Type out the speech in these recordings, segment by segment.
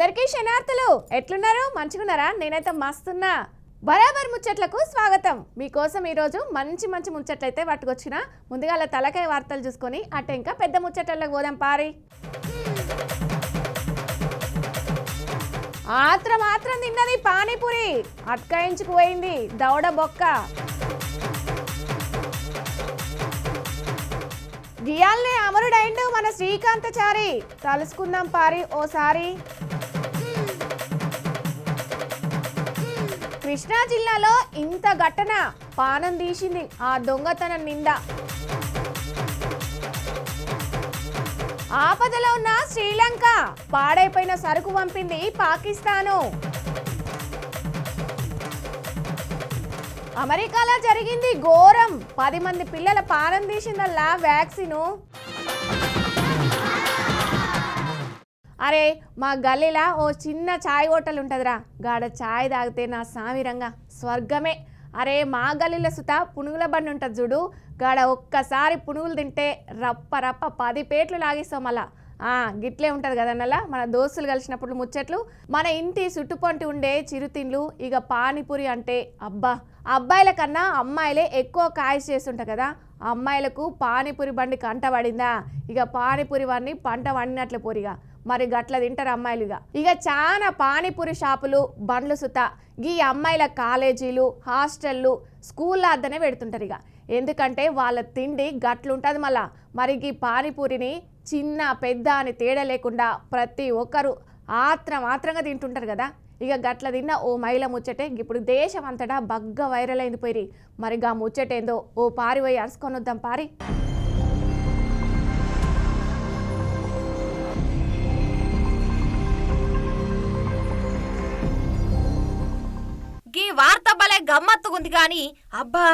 అందరికీ శనార్థులు ఎట్లున్నారు? మంచిగున్నారా? నేనైతే మస్తున్నా. బరాబర్ ముచ్చట్లకు స్వాగతం. మీకోసం ఈరోజు మంచి మంచి ముచ్చట్లయితే పట్టుకొచ్చిన. ముందుగా అలా తలకాయ వార్తలు చూసుకొని అటు ఇంకా పెద్ద ముచ్చట్లకు పోదాం పారి. ఆత్రం మాత్రం తిన్నది పానీపూరి. అట్కాయించుకుపోయింది దవడ బొక్క. గియాల్నే అమరుడైండు మన శ్రీకాంతచారి. తలుసుకుందాం పారి ఓసారి. కృష్ణా జిల్లాలో ఇంత ఘటన పానం తీసింది ఆ దొంగతనం నిండా ఆపదలో ఉన్న శ్రీలంక పాడైపోయిన సరుకు పంపింది పాకిస్తాను. అమెరికాలో జరిగింది ఘోరం. పది మంది పిల్లల పానం తీసిందల్లా వ్యాక్సిను. అరే మా గల్లీలా ఓ చిన్న చాయ్ హోటల్ ఉంటుందిరా. గాడ చాయ్ తాగితే నా సామిరంగా స్వర్గమే. అరే మా గల్లీలో సుత పునుగుల బండి ఉంటుంది చూడు. గాడ ఒక్కసారి పునుగులు తింటే రప్ప రప్ప పది పేట్లు లాగిస్తాం మళ్ళా. ఆ, గిట్లే ఉంటుంది కదన్నలా మన దోస్తులు కలిసినప్పుడు ముచ్చట్లు. మన ఇంటి చుట్టుపంటి ఉండే చిరుతిండ్లు ఇక పానీపూరి అంటే అబ్బా. అబ్బాయిల కన్నా అమ్మాయిలే ఎక్కువ కాయస్ చేస్తుంటారు కదా. అమ్మాయిలకు పానీపూరి బండి కంట పడిందా? ఇక పానీపూరి వాడిని పంట వండినట్లు పోరిగా. మరి గట్ల తింటారు అమ్మాయిలు ఇక ఇక చాలా పానీపూరి షాపులు బండ్లు సుత ఈ అమ్మాయిల కాలేజీలు హాస్టళ్ళు స్కూల్ అద్దనే పెడుతుంటారు ఇక ఎందుకంటే వాళ్ళ తిండి గట్లుంటుంది మళ్ళా. మరి ఈ పానీపూరిని చిన్న పెద్ద అని తేడా లేకుండా ప్రతి ఒక్కరు ఆత్రం ఆత్రంగా తింటుంటారు కదా. ఇక గట్ల తిన్న ఓ మహిళ ముచ్చటే ఇప్పుడు దేశం అంతటా బగ్గ వైరల్ అయింది పోయి మరి గా ముచ్చటేందో ఓ పారి పోయి అరుసుకొని వద్దాం పారి. వార్త భలే గమ్మత్తుగుంది గాని అబ్బా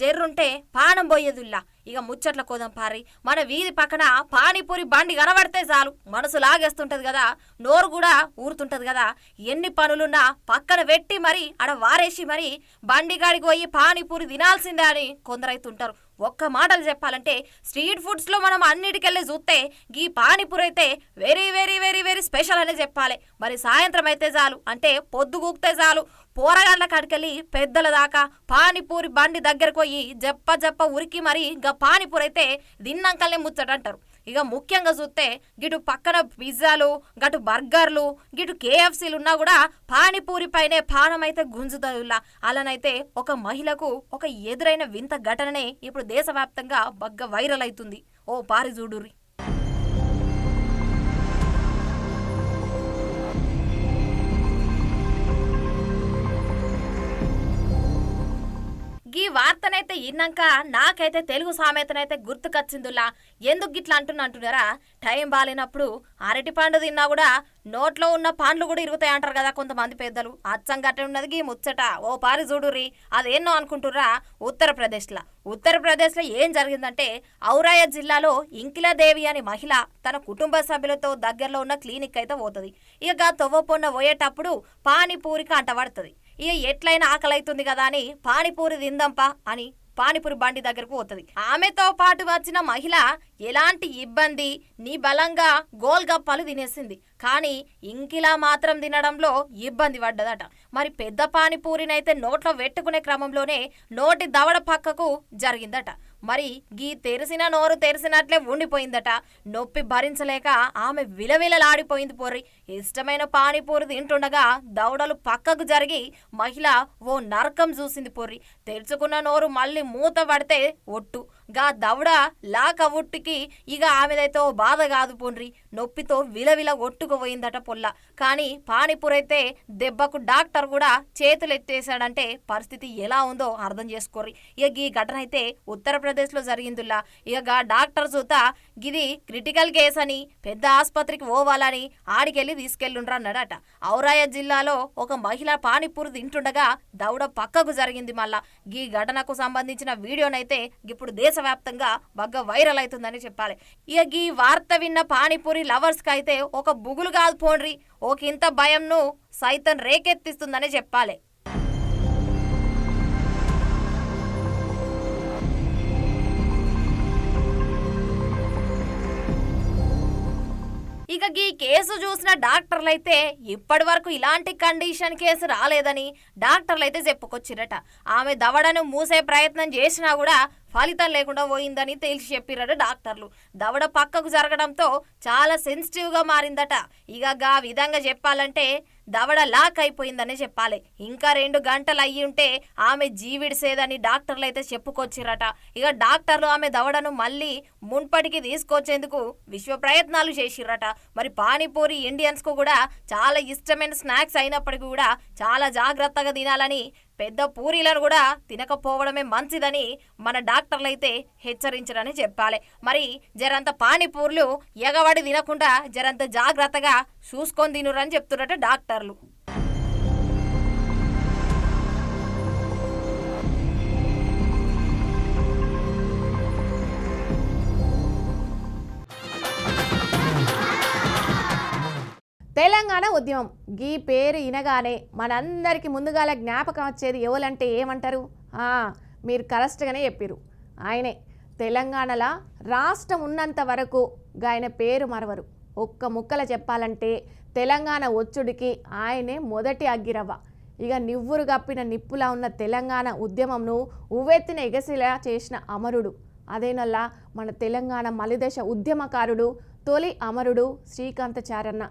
జర్రుంటే పానం పోయేదుల్లా ఇక ముచ్చట్ల కోదం పారి మన వీధి పక్కన పానీపూరి బండి కనబడితే చాలు. మనసు లాగేస్తుంటది కదా నోరు కూడా ఊరుతుంటది కదా. ఎన్ని పనులున్నా పక్కన పెట్టి మరి ఆడ వారేసి మరి బండి కాడికి పోయి పానీపూరి తినాల్సిందే అని కొందరైతుంటారు. ఒక్క మాటలు చెప్పాలంటే స్ట్రీట్ ఫుడ్స్లో మనం అన్నిటికెళ్ళి చూస్తే గీ పానీపూరి అయితే very very very very special అనే చెప్పాలి. మరి సాయంత్రం అయితే చాలు. అంటే పొద్దు గూకితే చాలు. పోరగాళ్ళ కాడికెళ్ళి పెద్దల దాకా పానీపూరి బండి దగ్గరకు పోయి జప్ప జప్ప ఉరికి మరి ఇంకా పానీపూరి అయితే తిన్నాకల్నే ముచ్చట అంటారు ఇక ముఖ్యంగా చూస్తే గిటు పక్కన పిజ్జాలు గటు బర్గర్లు గిటు కేఎఫ్సీలు ఉన్నా కూడా పానీపూరి పైనే పానం అయితే గుంజుతుందిలా అలానైతే ఒక మహిళకు ఒక ఎదురైన వింత ఘటననే ఇప్పుడు దేశవ్యాప్తంగా బగ్గ వైరల్ అవుతుంది ఓ పారి ఈ వార్తనైతే ఇన్నాక నాకైతే తెలుగు సామెతనైతే గుర్తుకొచ్చిందిలా. ఎందుకు గిట్లా అంటున్నా అంటున్నారా? టైం బాలేనప్పుడు అరటి పండు తిన్నా కూడా నోట్లో ఉన్న పండ్లు కూడా ఇరుగుతాయి అంటారు కదా కొంతమంది పెద్దలు. అచ్చంగా ఉన్నది గీ ముచ్చట. ఓ పారి చూడుర్రి అదేన్నో అనుకుంటుర్రా ఉత్తరప్రదేశ్లో. ఉత్తరప్రదేశ్లో ఏం జరిగిందంటే ఔరాయ జిల్లాలో ఇంకిలాదేవి అనే మహిళ తన కుటుంబ సభ్యులతో దగ్గరలో ఉన్న క్లినిక్ అయితే పోతుంది. ఇక తొవ్వపొన్న పోయేటప్పుడు పానీపూరికి అంటబడుతుంది ఇక ఎట్లయినా ఆకలి అవుతుంది కదా అని పానీపూరి తిందంపా అని పానీపూరి బండి దగ్గరకు పోతుంది. ఆమెతో పాటు వచ్చిన మహిళ ఎలాంటి ఇబ్బంది నీ బలంగా గోల్గప్పాలు తినేసింది. కానీ ఇంకిలా మాత్రం తినడంలో ఇబ్బంది పడ్డదట. మరి పెద్ద పానీపూరినైతే నోట్లో పెట్టుకునే క్రమంలోనే నోటి దవడ పక్కకు జరిగిందట. మరి గీ తెరిసిన నోరు తెరిసినట్లే ఉండిపోయిందట. నొప్పి భరించలేక ఆమె విలవిలలాడిపోయింది పోర్రి. ఇష్టమైన పానీపూరి తింటుండగా దవడలు పక్కకు జరిగి మహిళ ఓ నరకం చూసింది పొర్రి. తెరుచుకున్న నోరు మళ్ళీ మూత పడితే ఒట్టు. గా దవడ లాక ఇక ఆమెదైతే బాధ కాదు పోన్రి. నొప్పితో విలవిల ఒట్టుకుపోయిందట పొల్ల. కానీ పానీపూరి అయితే దెబ్బకు డాక్టర్ కూడా చేతులు ఎత్తేసాడంటే పరిస్థితి ఎలా ఉందో అర్థం చేసుకోర్రి. ఇక ఈ ఘటన అయితే ఉత్తరప్రదేశ్లో జరిగిందిలా ఇక గా డాక్టర్ చూత గిది క్రిటికల్ కేస్ అని పెద్ద ఆసుపత్రికి పోవాలని ఆడికెళ్ళి తీసుకెళ్ళుండ్రు అన్నాడట. ఔరాయ జిల్లాలో ఒక మహిళ పానీపూరి తింటుండగా దౌడ పక్కకు జరిగింది మళ్ళా. ఈ ఘటనకు సంబంధించిన వీడియోనైతే ఇప్పుడు దేశవ్యాప్తంగా బాగా వైరల్ అవుతుందని చెప్పాలి. ఇక ఈ వార్త విన్న పానీపూరి లవర్స్కి అయితే ఒక బుగులు కాదు పోండ్రి ఒక ఇంత భయంను సైతం రేకెత్తిస్తుందని చెప్పాలి. ఇక ఈ కేసు చూసిన డాక్టర్లు అయితే ఇప్పటి వరకు ఇలాంటి కండిషన్ కేసు రాలేదని డాక్టర్లు అయితే చెప్పుకొచ్చిరట. ఆమె దవడను మూసే ప్రయత్నం చేసినా కూడా ఫలితం లేకుండా పోయిందని తేల్చి చెప్పిరట డాక్టర్లు. దవడ పక్కకు జరగడంతో చాలా సెన్సిటివ్గా మారిందట. ఇక గా విధంగా చెప్పాలంటే దవడ లాక్ అయిపోయిందనే చెప్పాలి. ఇంకా రెండు గంటలు అయ్యి ఉంటే ఆమె జీవిడిసేదని డాక్టర్లు అయితే చెప్పుకొచ్చిరట ఇక డాక్టర్లు ఆమె దవడను మళ్ళీ మున్పటికి తీసుకొచ్చేందుకు విశ్వ ప్రయత్నాలు చేసిరట మరి పానీపూరి ఇండియన్స్కు కూడా చాలా ఇష్టమైన స్నాక్స్ అయినప్పటికీ కూడా చాలా జాగ్రత్తగా తినాలని పెద్ద పూరీలను కూడా తినకపోవడమే మంచిదని మన డాక్టర్లు అయితే హెచ్చరించరని చెప్పాలి. మరి జరంత పానీపూర్లు ఎగబడి తినకుండా జరంత జాగ్రత్తగా చూసుకొని తినురని చెప్తున్నట్టు డాక్టర్లు. తెలంగాణ ఉద్యమం. గీ పేరు వినగానే మనందరికి ముందుగాల జ్ఞాపకం వచ్చేది ఎవరంటే ఏమంటారు? మీరు కరెక్ట్గానే చెప్పిరు ఆయనే. తెలంగాణలో రాష్ట్రం ఉన్నంత వరకు ఆయన పేరు మరవరు. ఒక్క ముక్కల చెప్పాలంటే తెలంగాణ ఒచ్చుడికి ఆయనే మొదటి అగ్గిరవ్వ. ఇక నివ్వురు గప్పిన నిప్పులా ఉన్న తెలంగాణ ఉద్యమంను ఉవ్వెత్తిన ఎగసిలా చేసిన అమరుడు. అదేనల్లా మన తెలంగాణ మలిదశ ఉద్యమకారుడు తొలి అమరుడు శ్రీకాంతచారన్న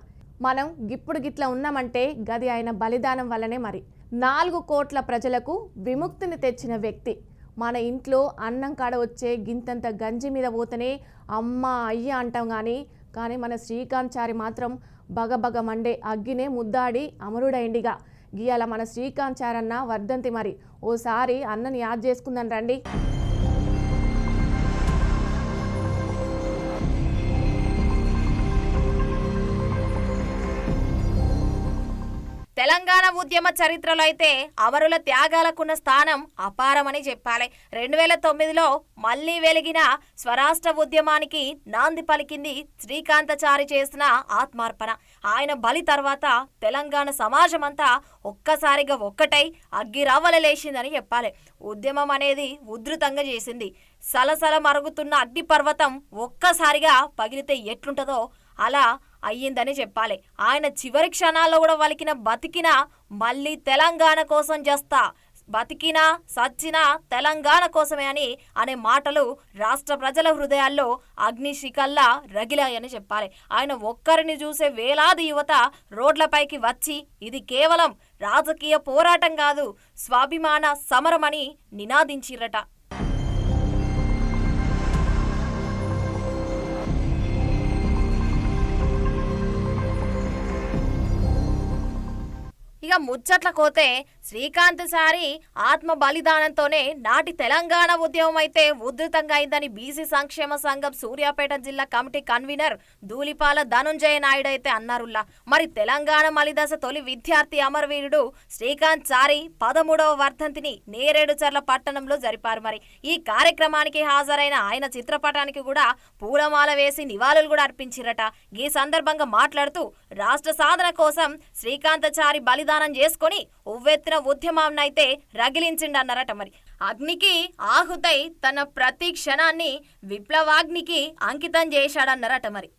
మనం ఇప్పుడు గిట్లా ఉన్నామంటే గది ఆయన బలిదానం వల్లనే మరి. నాలుగు కోట్ల ప్రజలకు విముక్తిని తెచ్చిన వ్యక్తి. మన ఇంట్లో అన్నం కాడ వచ్చే గింతంత గంజి మీద పోతేనే అమ్మ అయ్య అంటాం కానీ కానీ మన శ్రీకాంత్ చారి మాత్రం బగబగ మండే అగ్గినే ముద్దాడి అమరుడైండిగా. గీయాల మన శ్రీకాంత్ చారన్న వర్ధంతి మరి. ఓసారి అన్నని యాద్ చేసుకుందాం రండి. తెలంగాణ ఉద్యమ చరిత్రలో అయితే అమరుల త్యాగాలకున్న స్థానం అపారమని చెప్పాలి. రెండు వేల తొమ్మిదిలో మళ్ళీ వెలిగిన స్వరాష్ట్ర ఉద్యమానికి నాంది పలికింది శ్రీకాంతచారి చేసిన ఆత్మార్పణ. ఆయన బలి తర్వాత తెలంగాణ సమాజమంతా ఒక్కసారిగా ఒక్కటై అగ్గిరవ్వల లేచిందని చెప్పాలి. ఉద్యమం అనేది ఉధృతంగా చేసింది. సలసల మరుగుతున్న అగ్నిపర్వతం ఒక్కసారిగా పగిలితే ఎట్లుంటుందో అలా అయ్యిందని చెప్పాలి. ఆయన చివరి క్షణాల్లో కూడా వలికిన బతికిన మళ్ళీ తెలంగాణ కోసం చేస్తా బతికినా సచ్చినా తెలంగాణ కోసమే అని అనే మాటలు రాష్ట్ర ప్రజల హృదయాల్లో అగ్నిశిఖల్లా రగిలాయని చెప్పాలి. ఆయన ఒక్కరిని చూసే వేలాది యువత రోడ్లపైకి వచ్చి ఇది కేవలం రాజకీయ పోరాటం కాదు స్వాభిమాన సమరమని నినాదించిరట. ముచ్చట్ల కోతే శ్రీకాంత్ సారి ఆత్మ బలిదానంతోనే నాటి తెలంగాణ ఉద్యమం అయితే ఉధృతంగా అయిందని బీసీ సంక్షేమ సంఘం సూర్యాపేట జిల్లా కమిటీ కన్వీనర్ ధూళిపాల ధనుంజయ నాయుడు అయితే అన్నారుల్లా. మరి తెలంగాణ మలిదశ తొలి విద్యార్థి అమరవీరుడు శ్రీకాంత్ సారి పదమూడవ వర్ధంతిని నేరేడుచర్ల పట్టణంలో జరిపారు మరి. ఈ కార్యక్రమానికి హాజరైన ఆయన చిత్రపటానికి కూడా పూలమాల వేసి నివాళులు కూడా అర్పించిరట. ఈ సందర్భంగా మాట్లాడుతూ రాష్ట్ర సాధన కోసం శ్రీకాంతచారి బలిదానం చేసుకొని ఉవ్వెత్తిన ఉద్యమాన్నైతే రగిలించిండన్నారట మరి. అగ్నికి ఆహుతై తన ప్రతి క్షణాన్ని విప్లవాగ్నికి అంకితం చేశాడన్నారట మరి.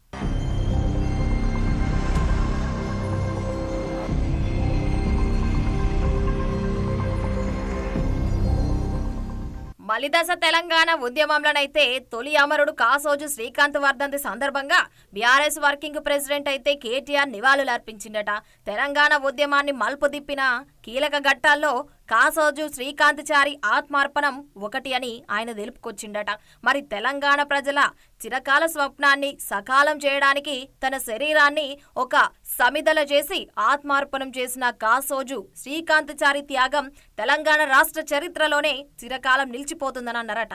మలిదశ తెలంగాణ ఉద్యమంలోనైతే తొలి అమరుడు కాసోజు శ్రీకాంత్ వర్ధంతి సందర్భంగా బీఆర్ఎస్ వర్కింగ్ ప్రెసిడెంట్ అయితే కేటీఆర్ నివాళులు అర్పించిండట. తెలంగాణ ఉద్యమాన్ని మలుపుదిప్పిన కీలక ఘట్టాల్లో కాసోజు శ్రీకాంతచారి ఆత్మార్పణం ఒకటి అని ఆయన తెలుపుకొచ్చిండట. మరి తెలంగాణ ప్రజల చిరకాల స్వప్నాన్ని సకాలం చేయడానికి తన శరీరాన్ని ఒక సమిదల చేసి ఆత్మార్పణం చేసిన కాసోజు శ్రీకాంతచారి త్యాగం తెలంగాణ రాష్ట్ర చరిత్రలోనే చిరకాలం నిలిచిపోతుందని అన్నారట.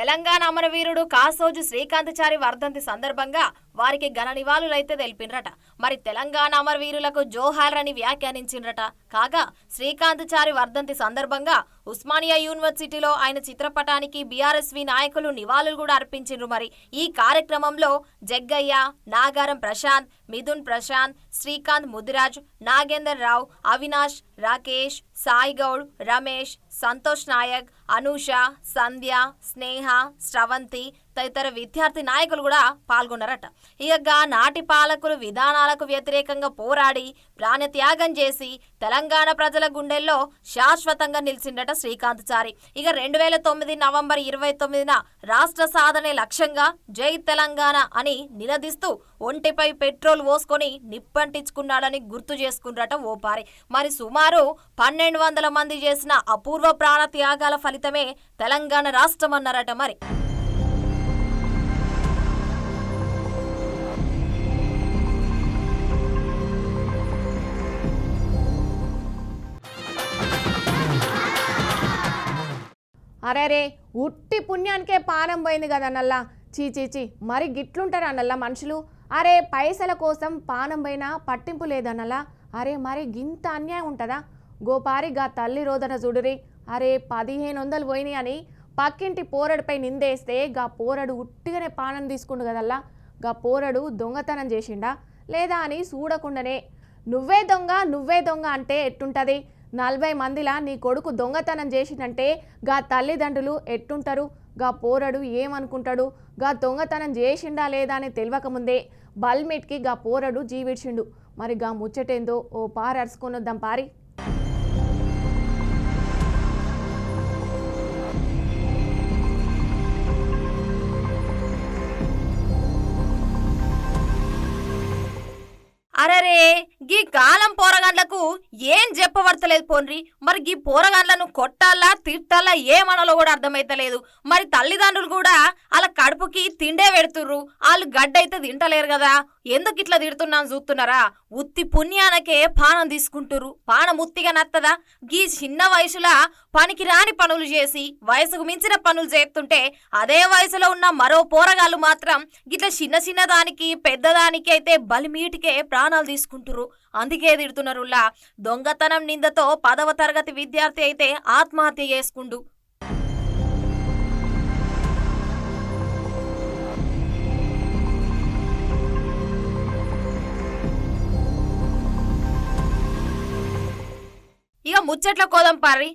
తెలంగాణ అమరవీరుడు కాసోజు శ్రీకాంతచారి వర్ధంతి సందర్భంగా వారికి ఘన నివాళులైతే తెలిపినరట. మరి తెలంగాణ అమరవీరులకు జోహార్ అని వ్యాఖ్యానించినరట. కాగా శ్రీకాంతచారి వర్ధంతి సందర్భంగా ఉస్మానియా యూనివర్సిటీలో ఆయన చిత్రపటానికి బీఆర్ఎస్వి నాయకులు నివాళులు కూడా అర్పించిండ్రు మరి. ఈ కార్యక్రమంలో జగ్గయ్య నాగారం ప్రశాంత్ మిథున్ ప్రశాంత్ శ్రీకాంత్ ముదిరాజ్ నాగేందర్ రావు అవినాష్ రాకేష్ సాయిగౌడ్ రమేష్ సంతోష్ నాయక్ అనూష సంధ్య స్నేహ స్రవంతి తదితర విద్యార్థి నాయకులు కూడా పాల్గొన్నారట. ఇక నాటి పాలకులు విధానాలకు వ్యతిరేకంగా పోరాడి ప్రాణత్యాగం చేసి తెలంగాణ ప్రజల గుండెల్లో శాశ్వతంగా నిలిచిండట శ్రీకాంత్ చారి. ఇక రెండు వేల తొమ్మిది నవంబర్ ఇరవై తొమ్మిదిన రాష్ట్ర సాధనే లక్ష్యంగా జై తెలంగాణ అని నిలదీస్తూ ఒంటిపై పెట్రోల్ పోసుకొని నిప్పంటించుకున్నాడని గుర్తు చేసుకున్నట ఓపారి. మరి సుమారు పన్నెండు వందల మంది చేసిన అపూర్వ ప్రాణ త్యాగాల ఫలితమే తెలంగాణ రాష్ట్రం అన్నారట మరి. అరేరే ఉట్టి పుణ్యానికే పానం పోయింది కదా నల్లా. చీ మరి గిట్లుంటారు అన్నల్లా మనుషులు? అరే పైసల కోసం పానం పోయినా పట్టింపు లేదన్నలా అరే మరి గింత అన్యాయం ఉంటుందా? గోపారి గా తల్లి రోదన చూడురి. అరే పదిహేను వందలు పోయినాయి అని పక్కింటి పోరడిపై నిందేస్తే గా పోరడు ఉట్టిగానే పానం తీసుకుండు కదల్లా గా పోరడు దొంగతనం చేసిండా? లేదా అని చూడకుండానే నువ్వే దొంగ నువ్వే దొంగ అంటే ఎట్టుంటది? నలభై మందిలా నీ కొడుకు దొంగతనం చేసిందంటే గా తల్లిదండ్రులు ఎట్టుంటారు? గా పోరడు ఏమనుకుంటాడు? గా దొంగతనం చేసిండా లేదా అని తెలియకముందే బల్మిట్కి గా పోరడు జీవిడ్చిండు మరి గా ముచ్చటేందో? ఓ పారి అరుచుకొనొద్దాం పారి. అరరే! గీ కాలం పోరగాండ్లకు ఏం చెప్పబడతలేదు పోన్రి. మరి గీ పోరగాండ్లను కొట్టాలా తిట్టాలా ఏమనాలో కూడా అర్థమైతలేదు. మరి తల్లిదండ్రులు కూడా వాళ్ళ కడుపుకి తిండే పెడుతుర్రు. వాళ్ళు గడ్డ అయితే తింటలేరు కదా. ఎందుకు ఇట్లా తిడుతున్నాను చూస్తున్నారా? ఉత్తి పుణ్యానకే పానం తీసుకుంటుర్రు. పానం ఉత్తిగా నత్తదా? గీ చిన్న వయసులా పనికి రాని పనులు చేసి వయసుకు మించిన పనులు చేస్తుంటే అదే వయసులో ఉన్న మరో పోరగాళ్ళు మాత్రం గిట్ల చిన్న చిన్న దానికి పెద్దదానికి అయితే బలిమీటికే ప్రాణాలు తీసుకుంటురు అందుకే తిడుతున్నారులా దొంగతనం నిందతో పదవ తరగతి విద్యార్థి అయితే ఆత్మహత్య చేసుకుండు. ఇక ముచ్చట్ల కోదం పారి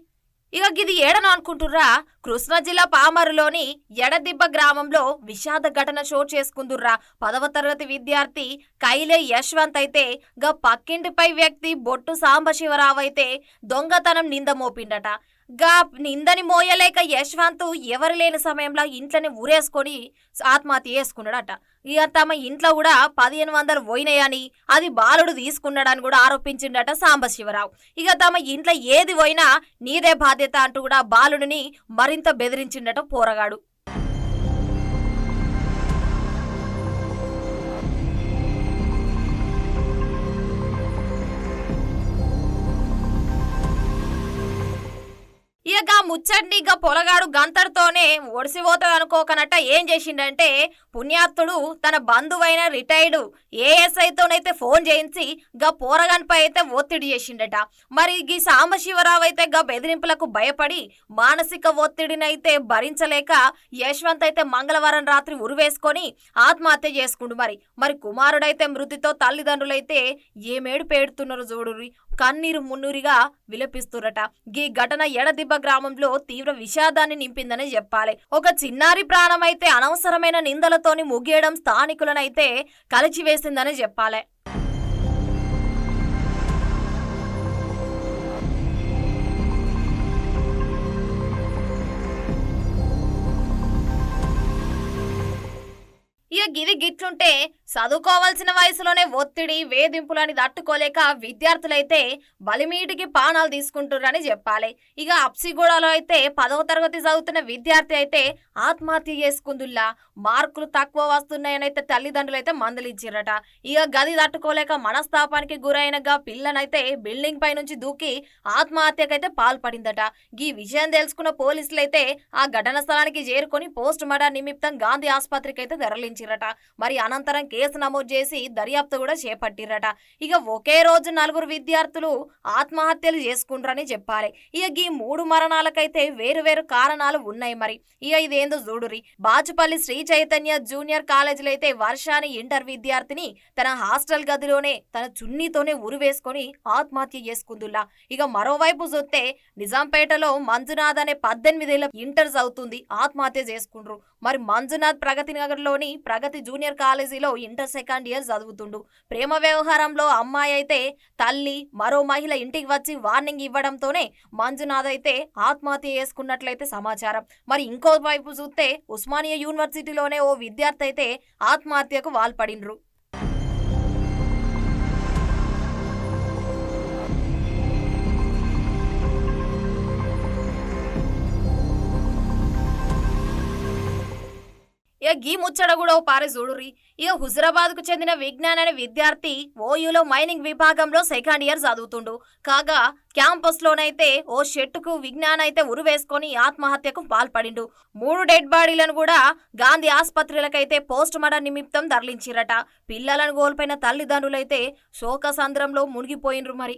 ఇక గిది ఏడను అనుకుంటుర్రా? కృష్ణా జిల్లా పామరులోని ఎడదిబ్బ గ్రామంలో విషాద ఘటన చోటు చేసుకుందుర్రా. పదవ తరగతి విద్యార్థి కైలే యశ్వంత్ అయితే గా పక్కింటిపై వ్యక్తి బొట్టు సాంబశివరావు అయితే దొంగతనం నింద మోపిండట. గా నిందని మోయలేక యశ్వంత్ ఎవరు లేని సమయంలో ఇంట్లోనే ఊరేసుకొని ఆత్మహత్య చేసుకున్నాడట. ఇక తమ ఇంట్లో కూడా పదిహేను వందలు పోయినాయని అది బాలుడు తీసుకున్నాడని కూడా ఆరోపించిండట సాంబశివరావు. ఇక తమ ఇంట్లో ఏది పోయినా నీదే బాధ్యత అంటూ కూడా బాలుడిని మరింత బెదిరించిండట పోరగాడు. ఇక ముచ్చండి పొలగాడు గంతర్తోనే ఒడిసిపోతుంది అనుకోకనట్ట ఏం చేసిండంటే పుణ్యాత్తుడు తన బంధువైన రిటైర్డు ఏఎస్ఐతోనైతే ఫోన్ చేయించి గా పోరగానిపై అయితే ఒత్తిడి చేసిండట. మరి గీ సాంబశివరావు అయితే గా బెదిరింపులకు భయపడి మానసిక ఒత్తిడినైతే భరించలేక యశ్వంత్ అయితే మంగళవారం రాత్రి ఉరివేసుకొని ఆత్మహత్య చేసుకుండు మరి. మరి కుమారుడైతే మృతితో తల్లిదండ్రులైతే ఏమేడు పేడుతున్నారు చూడురి కన్నీరు మున్నూరిగా విలపిస్తురట. గీ ఘటన ఎడదిబ్బ గ్రామంలో తీవ్ర విషాదాన్ని నింపిందని చెప్పాలి. ఒక చిన్నారి ప్రాణమైతే అనవసరమైన నిందలతోని ముగియడం స్థానికులనైతే కలిచివేసిందని చెప్పాలి. ఇక గిది గిట్లుంటే చదువుకోవాల్సిన వయసులోనే ఒత్తిడి వేధింపులని తట్టుకోలేక విద్యార్థులైతే బలిమీటికి పానాలు తీసుకుంటున్నారని చెప్పాలి. ఇక అప్సిగూడలో అయితే పదవ తరగతి చదువుతున్న విద్యార్థి అయితే ఆత్మహత్య చేసుకుందుల్లా. మార్కులు తక్కువ వస్తున్నాయని అయితే తల్లిదండ్రులు అయితే మందలిచ్చిరట ఇక గది తట్టుకోలేక మనస్తాపానికి గురైనగా పిల్లనైతే బిల్డింగ్ పై నుంచి దూకి ఆత్మహత్యకైతే పాల్పడిందట. ఈ విషయం తెలుసుకున్న పోలీసులు అయితే ఆ ఘటన స్థలానికి చేరుకొని పోస్ట్ మార్టం నిమిత్తం గాంధీ ఆసుపత్రికి అయితే తరలించిరట మరి అనంతరం కేసు నమోదు చేసి దర్యాప్తు కూడా చేపట్టిరట ఇక ఒకే రోజు నలుగురు విద్యార్థులు ఆత్మహత్యలు చేసుకుంటారని చెప్పాలి. ఇక ఈ మూడు మరణాలకైతే వేరు వేరు కారణాలు ఉన్నాయి మరి. ఇక ఇదేందో చూడురి బాచుపల్లి శ్రీ చైతన్య జూనియర్ కాలేజీలో అయితే వర్షాని ఇంటర్ విద్యార్థిని తన హాస్టల్ గదిలోనే తన చున్నీతోనే ఉరివేసుకొని ఆత్మహత్య చేసుకుందులా ఇక మరోవైపు చూస్తే నిజాంపేటలో మంజునాథ్ అనే పద్దెనిమిదేళ్ళ ఇంటర్ చదువుతుంది ఆత్మహత్య చేసుకుండ్రు మరి మంజునాథ్ ప్రగతి నగర్లోని ప్రగతి జూనియర్ కాలేజీలో ఇంటర్ సెకండ్ ఇయర్ చదువుతుండు. ప్రేమ వ్యవహారంలో అమ్మాయి అయితే తల్లి మరో మహిళ ఇంటికి వచ్చి వార్నింగ్ ఇవ్వడంతోనే మంజునాథ్ అయితే ఆత్మహత్య చేసుకున్నట్లయితే సమాచారం. మరి ఇంకో వైపు చూస్తే ఉస్మానియా యూనివర్సిటీలోనే ఓ విద్యార్థి అయితే ఆత్మహత్యకు వాల్పడిండ్రు. ఇక గీ ముచ్చట కూడా ఓ పారే చూడుర్రి. ఇక హుజరాబాద్కు చెందిన విజ్ఞాన్ అనే విద్యార్థి ఓయూలో మైనింగ్ విభాగంలో సెకండ్ ఇయర్ చదువుతుండు. కాగా క్యాంపస్ లోనైతే ఓ షెట్టుకు విజ్ఞాన్ అయితే ఉరివేసుకొని ఆత్మహత్యకు పాల్పడిండు. మూడు డెడ్ బాడీలను కూడా గాంధీ ఆసుపత్రులకైతే పోస్ట్ మార్టం నిమిత్తం తరలించిరట. పిల్లలను కోల్పోయిన తల్లిదండ్రులైతే శోకసంద్రంలో మునిగిపోయినరు మరి.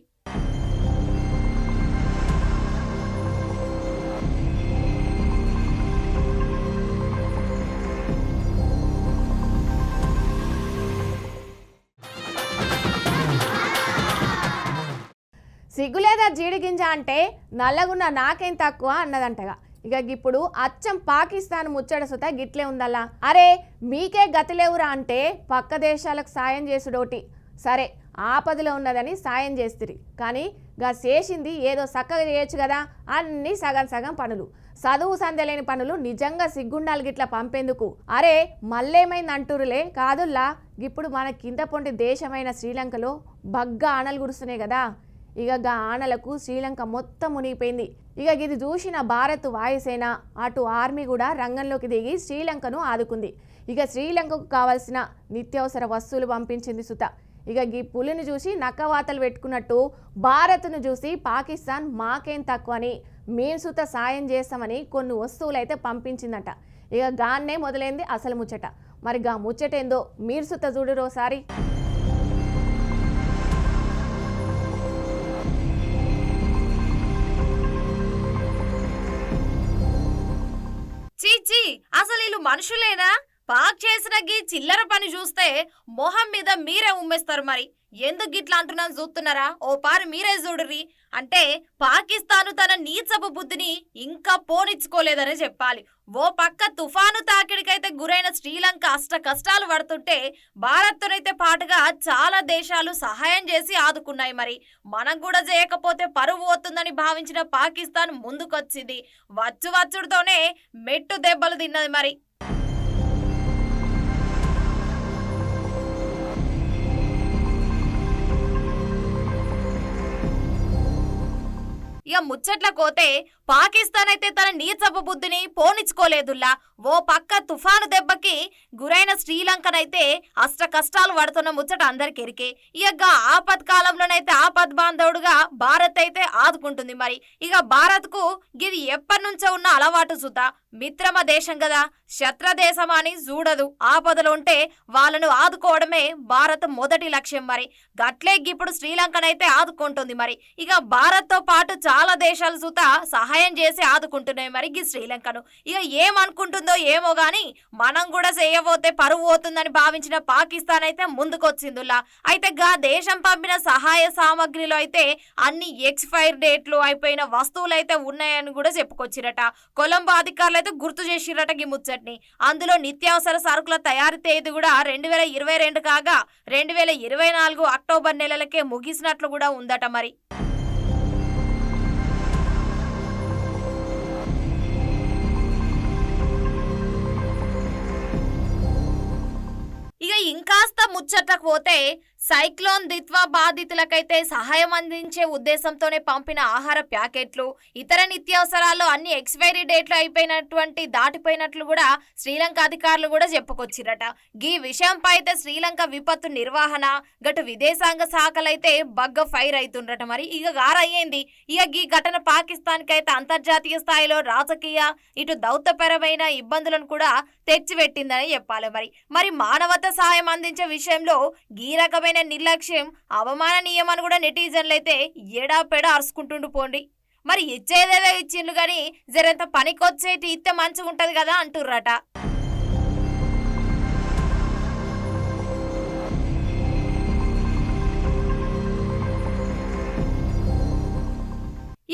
సిగ్గులేదా జీడిగింజ అంటే నల్లగున్న నాకేం తక్కువ అన్నదంటగా. ఇక ఇప్పుడు అచ్చం పాకిస్తాన్ ముచ్చట సుత గిట్లే ఉందల్లా. అరే మీకే గతిలేవురా అంటే పక్క దేశాలకు సాయం చేసుడోటి. సరే ఆపదలో ఉన్నదని సాయం చేస్తురి. కానీ గా చేసింది ఏదో చక్కగా చేయొచ్చు కదా అన్నీ సగం సగం పనులు. చదువు సందలేని పనులు నిజంగా సిగ్గుండాలి గిట్లా పంపేందుకు. అరే మళ్ళేమైంది అంటురులే? కాదుల్లా. ఇప్పుడు మన కింద పొంటి దేశమైన శ్రీలంకలో బగ్గా ఆనలు గురుస్తున్నాయి కదా. ఇక గా ఆనలకు శ్రీలంక మొత్తం మునిగిపోయింది. ఇక ఇది చూసిన భారత్ వాయుసేన అటు ఆర్మీ కూడా రంగంలోకి దిగి శ్రీలంకను ఆదుకుంది. ఇక శ్రీలంకకు కావాల్సిన నిత్యావసర వస్తువులు పంపించింది సుత. ఇక ఈ పులిని చూసి నక్కవాతలు పెట్టుకున్నట్టు భారత్ను చూసి పాకిస్తాన్ మాకేం తక్కువ అని మేము సుత సాయం చేస్తామని కొన్ని వస్తువులు అయితే పంపించిందట. ఇక గాన్నే మొదలైంది అసలు ముచ్చట. మరి గా ముచ్చటేందో మీరు సుత చూడురోసారి అసలు వీళ్ళు మనుషులేనా? పాక్ చేసిన గీ చిల్లర పని చూస్తే మొహం మీద మీరే ఉమ్మేస్తారు మరి. ఎందుకు గిట్లా అంటున్నాను చూస్తున్నారా? ఓ పారి మీరే చూడుర్రి. అంటే పాకిస్తాను తన నీచపు బుద్ధిని ఇంకా పోనిచ్చుకోలేదని చెప్పాలి. ఓ పక్క తుఫాను తాకిడికైతే గురైన శ్రీలంక అష్ట కష్టాలు పడుతుంటే భారత్తోనైతే పాటుగా చాలా దేశాలు సహాయం చేసి ఆదుకున్నాయి మరి. మనం కూడా చేయకపోతే పరువు పోతుందని భావించిన పాకిస్తాన్ ముందుకొచ్చింది. వచ్చు వచ్చుడితోనే మెట్టు దెబ్బలు తిన్నది మరి. ఇక ముచ్చట్ల కోతే పాకిస్తాన్ అయితే తన నీచపు బుద్ధిని పోనిచ్చుకోలేదుల్లా. ఓ పక్క తుఫాను దెబ్బకి గురైన శ్రీలంకనైతే అష్ట కష్టాలు పడుతున్న ముచ్చట అందరికి ఎరికే ఇక ఆపత్ కాలంలోనైతే ఆపద్ బాంధవుడుగా భారత్ అయితే ఆదుకుంటుంది మరి. ఇక భారత్కు ఇది ఎప్పటి నుంచో ఉన్న అలవాటు సుత. మిత్రమ దేశం కదా శత్రదేశం అని చూడదు ఆపదలు ఉంటే వాళ్ళను ఆదుకోవడమే భారత్ మొదటి లక్ష్యం మరి. గట్లే ఇప్పుడు శ్రీలంకనైతే ఆదుకుంటుంది మరి. ఇక భారత్తో పాటు చాలా దేశాలు సుత సహాయం చేసి ఆదుకుంటున్నాయి మరి ఈ శ్రీలంకను. ఇక ఏమనుకుంటుందో ఏమో గాని మనం కూడా చేయబోతే పరువు పోతుందని భావించిన పాకిస్తాన్ అయితే ముందుకొచ్చిందిలా. అయితే గా దేశం పంపిన సహాయ సామాగ్రిలో అయితే అన్ని ఎక్స్పైర్ డేట్లు అయిపోయిన వస్తువులు అయితే ఉన్నాయని కూడా చెప్పుకొచ్చిరట. కొలంబో అధికారులు అయితే గుర్తు చేసిరట ఈ ముచ్చట్ని. అందులో నిత్యావసర సరుకుల తయారీ తేదీ కూడా రెండు వేల ఇరవై రెండు కాగా రెండు వేల ఇరవై నాలుగు అక్టోబర్ నెలలకే ముగిసినట్లు కూడా ఉందట మరి. ఇంకా ఇంకాస్త ముచ్చట్లకు పోతే సైక్లోన్ దిత్వా బాధితులకైతే సహాయం అందించే ఉద్దేశంతోనే పంపిన ఆహార ప్యాకెట్లు ఇతర నిత్యావసరాలు అన్ని ఎక్స్పైరీ డేట్లు అయిపోయినటువంటి దాటిపోయినట్లు కూడా శ్రీలంక అధికారులు కూడా చెప్పుకొచ్చిరట. గీ విషయంపై అయితే శ్రీలంక విపత్తు నిర్వహణ గటు విదేశాంగ శాఖలైతే బగ్గ ఫైర్ అవుతుండ్రట మరి. ఇక గారయ్యింది ఇక గీ ఘటన పాకిస్తాన్కి అయితే అంతర్జాతీయ స్థాయిలో రాజకీయ ఇటు దౌత్యపరమైన ఇబ్బందులను కూడా తెచ్చిపెట్టిందని చెప్పాలి మరి. మరి మానవత సహాయం అందించే విషయంలో ఈ రకమైన నిర్లక్ష్యం అవమాననీయమని కూడా నెటిజన్లు అయితే ఎడా అరుచుకుంటుండు పోండి. మరి ఇచ్చేదేదో ఇచ్చిండ్రు కానీ జరంత పనికొచ్చేటి ఇస్తే మంచిగా ఉంటుంది కదా అంటుర్రట.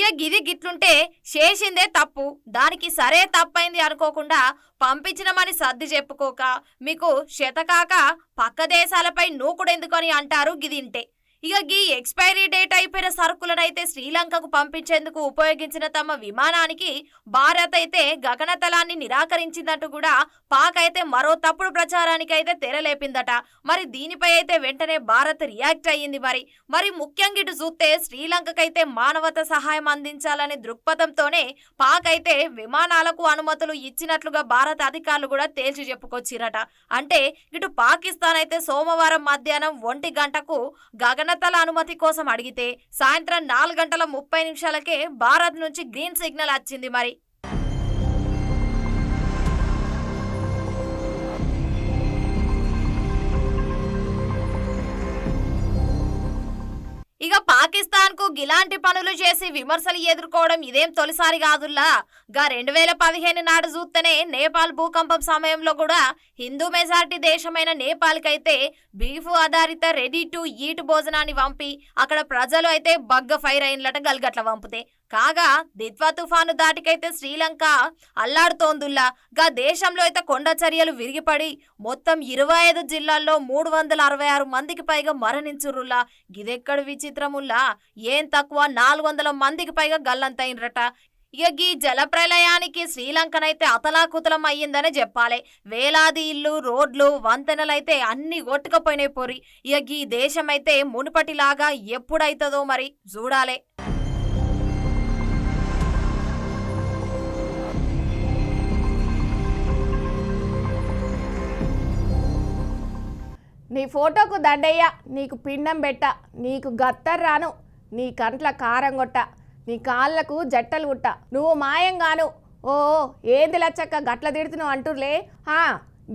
ఇక గిది గిట్లుంటే చేసిందే తప్పు. దానికి సరే తప్పైంది అనుకోకుండా పంపించినమని సర్ది చెప్పుకోక మీకు శతకాక పక్క దేశాలపై నూకుడెందుకని అంటారు గిదింటే ఇక గీ ఎక్స్పైరీ డేట్ అయిపోయిన సరుకులనైతే శ్రీలంకకు పంపించేందుకు ఉపయోగించిన తమ విమానానికి భారత్ అయితే గగనతలాన్ని నిరాకరించిందంటూ కూడా పాక్ అయితే మరో తప్పుడు ప్రచారానికి అయితే తెరలేపిందట. మరి దీనిపై అయితే వెంటనే భారత్ రియాక్ట్ అయ్యింది మరి. మరి ముఖ్యంగా ఇటు చూస్తే శ్రీలంకకైతే మానవత సహాయం అందించాలనే దృక్పథంతోనే పాక్ అయితే విమానాలకు అనుమతులు ఇచ్చినట్లుగా భారత అధికారులు కూడా తేల్చి చెప్పుకొచ్చిరట. అంటే ఇటు పాకిస్తాన్ అయితే సోమవారం మధ్యాహ్నం ఒంటి గంటకు గగన గగనతల అనుమతి కోసం అడిగితే సాయంత్రం నాలుగు గంటల ముప్పై నిమిషాలకే భారత్ నుంచి గ్రీన్ సిగ్నల్ వచ్చింది మరి. ఇక పాకిస్తాన్కు గిలాంటి పనులు చేసి విమర్శలు ఎదుర్కోవడం ఇదేం తొలిసారి కాదుల్లా. గా రెండు వేల పదిహేను నాడు చూస్తేనే నేపాల్ భూకంపం సమయంలో కూడా హిందూ మెజార్టీ దేశమైన నేపాల్కైతే బీఫ్ ఆధారిత రెడీ టు ఈట్ భోజనాన్ని పంపి అక్కడ ప్రజలు అయితే బగ్గ ఫైర్ అయినలట గల్గట్ల పంపితే కాగా దిత్వా తుఫాను దాటికైతే శ్రీలంక అల్లాడుతోందుల్లా. గా దేశంలో అయితే కొండ చర్యలు విరిగిపడి మొత్తం ఇరవై ఐదు జిల్లాల్లో మూడు వందల అరవై ఆరు మందికి పైగా మరణించుర్రులా గిదెక్కడ విచిత్రముల్లా? ఏం తక్కువ? నాలుగు వందల మందికి పైగా గల్లంతైనరట ఇక ఈ జల ప్రళయానికి శ్రీలంకనైతే అతలాకుతలం అయ్యిందనే చెప్పాలి. వేలాది ఇల్లు రోడ్లు వంతెనలైతే అన్ని కొట్టుకపోయినాయి పోరి. ఇక ఈ దేశం అయితే మునుపటిలాగా ఎప్పుడైతుందో మరి చూడాలే. నీ ఫోటోకు దండయ్య నీకు పిండం పెట్ట నీకు గత్తర్ రాను నీ కంట్ల కారం కొట్ట నీ కాళ్ళకు జట్టలు గుట్ట నువ్వు మాయంగాను ఓ ఏంది లచ్చక్క గట్ల తిడుతున్నావు అంటుర్లే? హా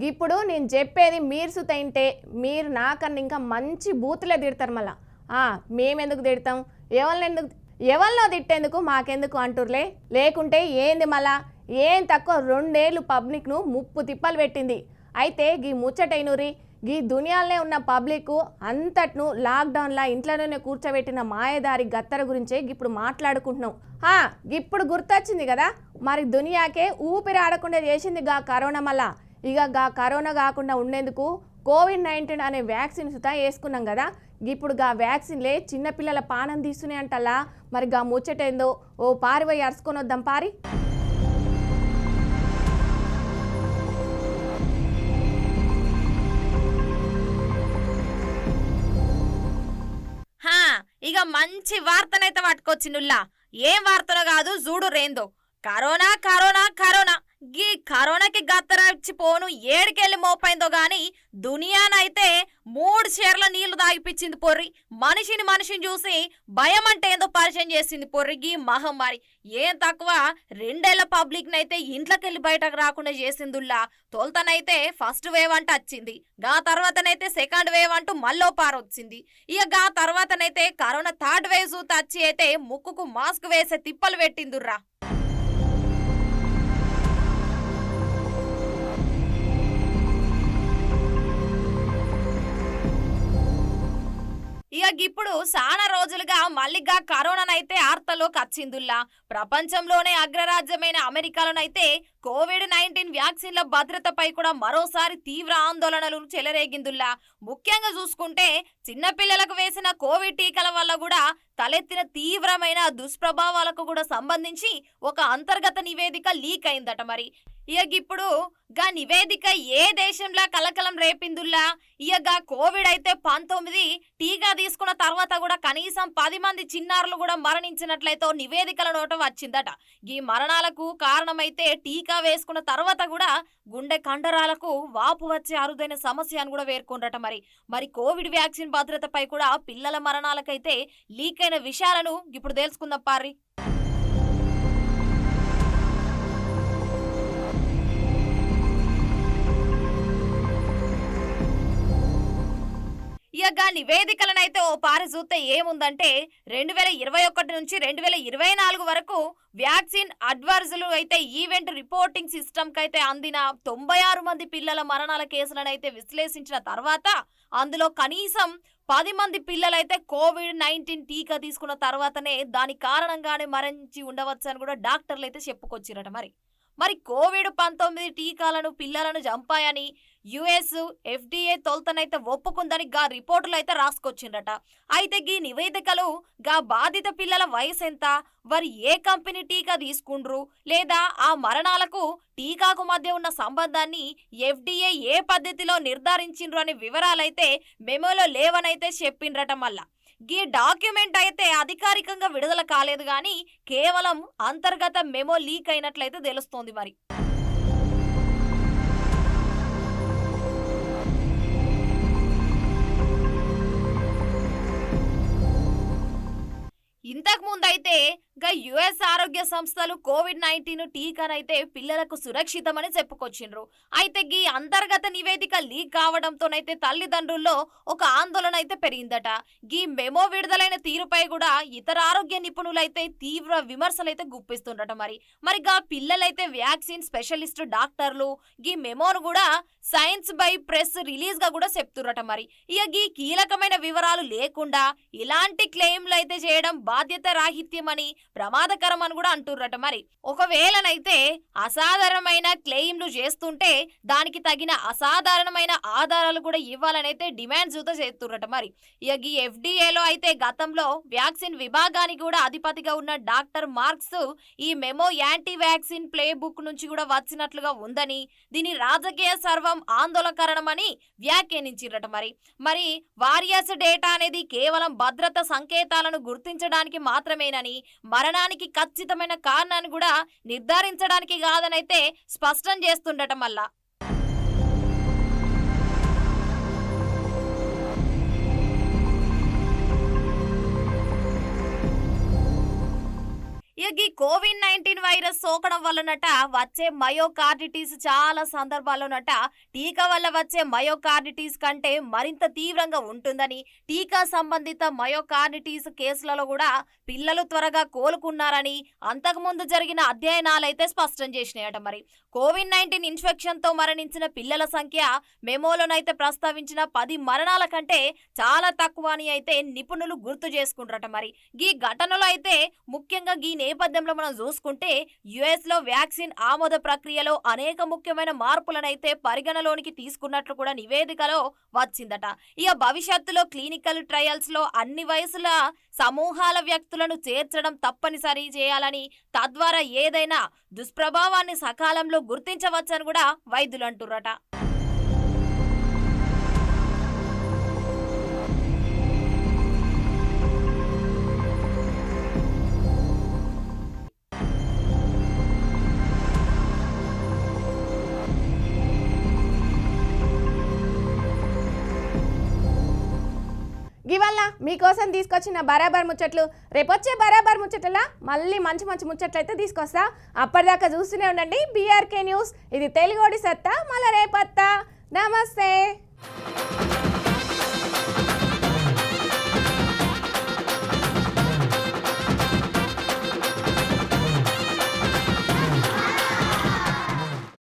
ఇప్పుడు నేను చెప్పేది మీరు సుతయింటే మీరు నాకన్నా ఇంకా మంచి బూతులే తిడతారు మళ్ళా. మేమెందుకు తిడతాం? ఎవరిని ఎందుకు ఎవరినో తిట్టేందుకు మాకెందుకు అంటుర్లే? లేకుంటే ఏంది మళ్ళా? ఏం తక్కువ రెండేళ్ళు పబ్లిక్ను ముప్పు తిప్పలు పెట్టింది. అయితే గీ ముచ్చటైనూరి గీ దునియాలనే ఉన్న పబ్లిక్ అంతట్ను లాక్డౌన్లా ఇంట్లోనే కూర్చోబెట్టిన మాయదారి గత్తర గురించే ఇప్పుడు మాట్లాడుకుంటున్నాం. హా ఇప్పుడు గుర్తొచ్చింది కదా మరి దునియాకే ఊపిరి ఆడకుండా చేసింది గా కరోనా మళ్ళా. ఇక గా కరోనా కాకుండా ఉండేందుకు కోవిడ్ నైన్టీన్ అనే వ్యాక్సిన్ సుతా వేసుకున్నాం కదా ఇప్పుడు గా వ్యాక్సిన్లే చిన్నపిల్లల పానం తీస్తున్నాయి అంటలా మరి గా ముచ్చటేందో? ఓ పారిపోయి అరుచుకొని వద్దాం పారి. ఇక మంచి వార్తనైతే పట్టుకొచ్చినుల్లా ఏం వార్తనో కాదు చూడు రేందో. Corona corona corona. గీ కరోనాకి గత్తరచ్చి పోను ఏడికెళ్ళి మోపైందో గాని దునియానైతే మూడు షేర్ల నీళ్ళు తాగిపించింది పొర్రి. మనిషిని మనిషిని చూసి భయం అంటే ఏందో పరిచయం చేసింది పొర్రి గీ మహమ్మారి. ఏం తక్కువ రెండేళ్ళ పబ్లిక్ నైతే ఇంట్లోకెళ్ళి బయటకు రాకుండా చేసిందుల్లా. తొలతనైతే ఫస్ట్ వేవ్ అంట వచ్చింది. గా తర్వాతనైతే సెకండ్ వేవ్ అంటూ మళ్ళో పారొచ్చింది. ఇక గా తర్వాతనైతే కరోనా థర్డ్ వేవ్ చూత వచ్చి అయితే ముక్కుకు మాస్క్ వేసే తిప్పలు పెట్టిందుర్రా. ఇక ఇప్పుడు చాలా రోజులుగా మళ్ళీగా కరోనానైతే ఆర్తలోకి వచ్చిందుల్లా. ప్రపంచంలోనే అగ్రరాజ్యమైన అమెరికాలోనైతే కోవిడ్ నైన్టీన్ వ్యాక్సిన్ల భద్రతపై కూడా మరోసారి తీవ్ర ఆందోళనలు చెలరేగిందుల్లా. ముఖ్యంగా చూసుకుంటే చిన్నపిల్లలకు వేసిన కోవిడ్ టీకాల వల్ల కూడా తలెత్తిన తీవ్రమైన దుష్ప్రభావాలకు కూడా సంబంధించి ఒక అంతర్గత నివేదిక లీక్ అయిందట మరి. ఇక ఇప్పుడు గా నివేదిక ఏ దేశంలో కలకలం రేపిందుల్లా? ఇక కోవిడ్ అయితే పంతొమ్మిది టీకా తీసుకున్న తర్వాత కూడా కనీసం పది మంది చిన్నారులు కూడా మరణించినట్లయితే నివేదికల నోట వచ్చిందట. ఈ మరణాలకు కారణమైతే టీకా వేసుకున్న తర్వాత కూడా గుండె కండరాలకు వాపు వచ్చే అరుదైన సమస్య అని కూడా పేర్కొండట మరి. మరి కోవిడ్ వ్యాక్సిన్ భద్రతపై కూడా పిల్లల మరణాలకైతే లీక్ అయిన విషయాలను ఇప్పుడు తెలుసుకుందాం పారి ఇక నివేదికలనైతే ఓ పారి చూస్తే ఏముందంటే రెండు వేల ఇరవై ఒకటి నుంచి రెండు వేల ఇరవై నాలుగు వరకు వ్యాక్సిన్ అడ్వర్జులు అయితే ఈవెంట్ రిపోర్టింగ్ సిస్టమ్ అయితే అందిన తొంభై ఆరు మంది పిల్లల మరణాల కేసులను అయితే విశ్లేషించిన తర్వాత అందులో కనీసం పది మంది పిల్లలైతే కోవిడ్ నైన్టీన్ టీకా తీసుకున్న తర్వాతనే దాని కారణంగానే మరణించి ఉండవచ్చు అని కూడా డాక్టర్లు అయితే చెప్పుకొచ్చిరట మరి. మరి కోవిడ్ పంతొమ్మిది టీకాలను పిల్లలను చంపాయని యుఎస్ ఎఫ్డిఏ తొలతనైతే ఒప్పుకుందని గా రిపోర్టులు అయితే రాసుకొచ్చిండట అయితే గీ నివేదికలు గా బాధిత పిల్లల వయసు ఎంత? వారు ఏ కంపెనీ టీకా తీసుకుండ్రు? లేదా ఆ మరణాలకు టీకాకు మధ్య ఉన్న సంబంధాన్ని ఎఫ్డిఏ ఏ పద్ధతిలో నిర్ధారించిండ్రు అనే వివరాలైతే మెమోలో లేవనైతే చెప్పిండ్రట మళ్ళా. గీ డాక్యుమెంట్ అయితే అధికారికంగా విడుదల కాలేదు కానీ కేవలం అంతర్గత మెమో లీక్ అయినట్లయితే తెలుస్తోంది మరి. ఇంతకు ముందైతే గా యుఎస్ ఆరోగ్య సంస్థలు కోవిడ్ నైన్టీన్ టీకానైతే పిల్లలకు సురక్షితమని చెప్పుకొచ్చిండ్రు. అయితే గీ అంతర్గత నివేదిక లీక్ కావడంతోనైతే తల్లిదండ్రుల్లో ఒక ఆందోళన అయితే పెరిగిందట. గీ మెమో విడుదలైన తీరుపై కూడా ఇతర ఆరోగ్య నిపుణులైతే తీవ్ర విమర్శలు అయితే గుప్పిస్తుండట మరి. మరి గా పిల్లలైతే వ్యాక్సిన్ స్పెషలిస్ట్ డాక్టర్లు గీ మెమోను కూడా సైన్స్ బై ప్రెస్ రిలీజ్గా కూడా చెప్తుర్రట మరి. ఇక గీ కీలకమైన వివరాలు లేకుండా ఇలాంటి క్లెయిమ్లు అయితే చేయడం బాధ్యత రాహిత్యమని ప్రమాదకరం అని కూడా అంటుర్రట మరి. ఒకవేళనైతే అసాధారణమైన క్లెయిమ్లు చేస్తుంటే దానికి తగిన అసాధారణమైన ఆధారాలు కూడా ఇవ్వాలనైతే డిమాండ్ చూత చేస్తుర్రట మరి. ఇక ఈ ఎఫ్డిఏలో అయితే గతంలో వ్యాక్సిన్ విభాగానికి కూడా అధిపతిగా ఉన్న డాక్టర్ మార్క్స్ ఈ memo anti vaccine play book నుంచి కూడా వచ్చినట్లుగా ఉందని దీని రాజకీయ సర్వం ఆందోళనకరణమని వ్యాఖ్యానించిరట మరి. మరి వారియర్స్ డేటా అనేది కేవలం భద్రత సంకేతాలను గుర్తించడానికి మాత్రమేనని మరణానికి ఖచ్చితమైన కారణాన్ని కూడా నిర్ధారించడానికి కాదనైతే స్పష్టం చేస్తుండటం వల్ల. ఇక ఈ కోవిడ్ నైన్టీన్ వైరస్ సోకడం వల్లనట వచ్చే మయోకార్డిటీస్ చాలా సందర్భాల్లోనట టీకా వల్ల వచ్చే మయోకార్డిటీస్ కంటే మరింత తీవ్రంగా ఉంటుందని టీకా సంబంధిత మయోకార్డిటీస్ కేసులలో కూడా పిల్లలు త్వరగా కోలుకున్నారని అంతకుముందు జరిగిన అధ్యయనాలైతే స్పష్టం చేసినాయట మరి. కోవిడ్ నైన్టీన్ ఇన్ఫెక్షన్తో మరణించిన పిల్లల సంఖ్య మెమోలోనైతే ప్రస్తావించిన పది మరణాల కంటే చాలా తక్కువ అని అయితే నిపుణులు గుర్తు చేసుకుంటారట మరి. ఈ ఘటనలో అయితే ముఖ్యంగా ఈ నేపథ్యంలో మనం చూసుకుంటే యుఎస్లో వ్యాక్సిన్ ఆమోద ప్రక్రియలో అనేక ముఖ్యమైన మార్పులనైతే పరిగణలోనికి తీసుకున్నట్లు కూడా నివేదికలో వచ్చిందట. ఇక భవిష్యత్తులో క్లినికల్ ట్రయల్స్లో అన్ని వయసుల సమూహాల వ్యక్తులను చేర్చడం తప్పనిసరి చేయాలని తద్వారా ఏదైనా దుష్ప్రభావాన్ని సకాలంలో గుర్తించవచ్చని కూడా వైద్యులు అంటుర్రట. ఇవల్ల మీకోసం తీసుకొచ్చిన బరాబర్ ముచ్చట్లు. రేపొచ్చే బరాబర్ ముచ్చట్ల మళ్ళీ మంచి మంచి ముచ్చట్లు అయితే తీసుకొస్తా. అప్పటిదాకా చూస్తూనే ఉండండి బీఆర్కే న్యూస్ ఇది తెలుగోడి సత్తా మళ్ళీ రేపత్తా. నమస్తే.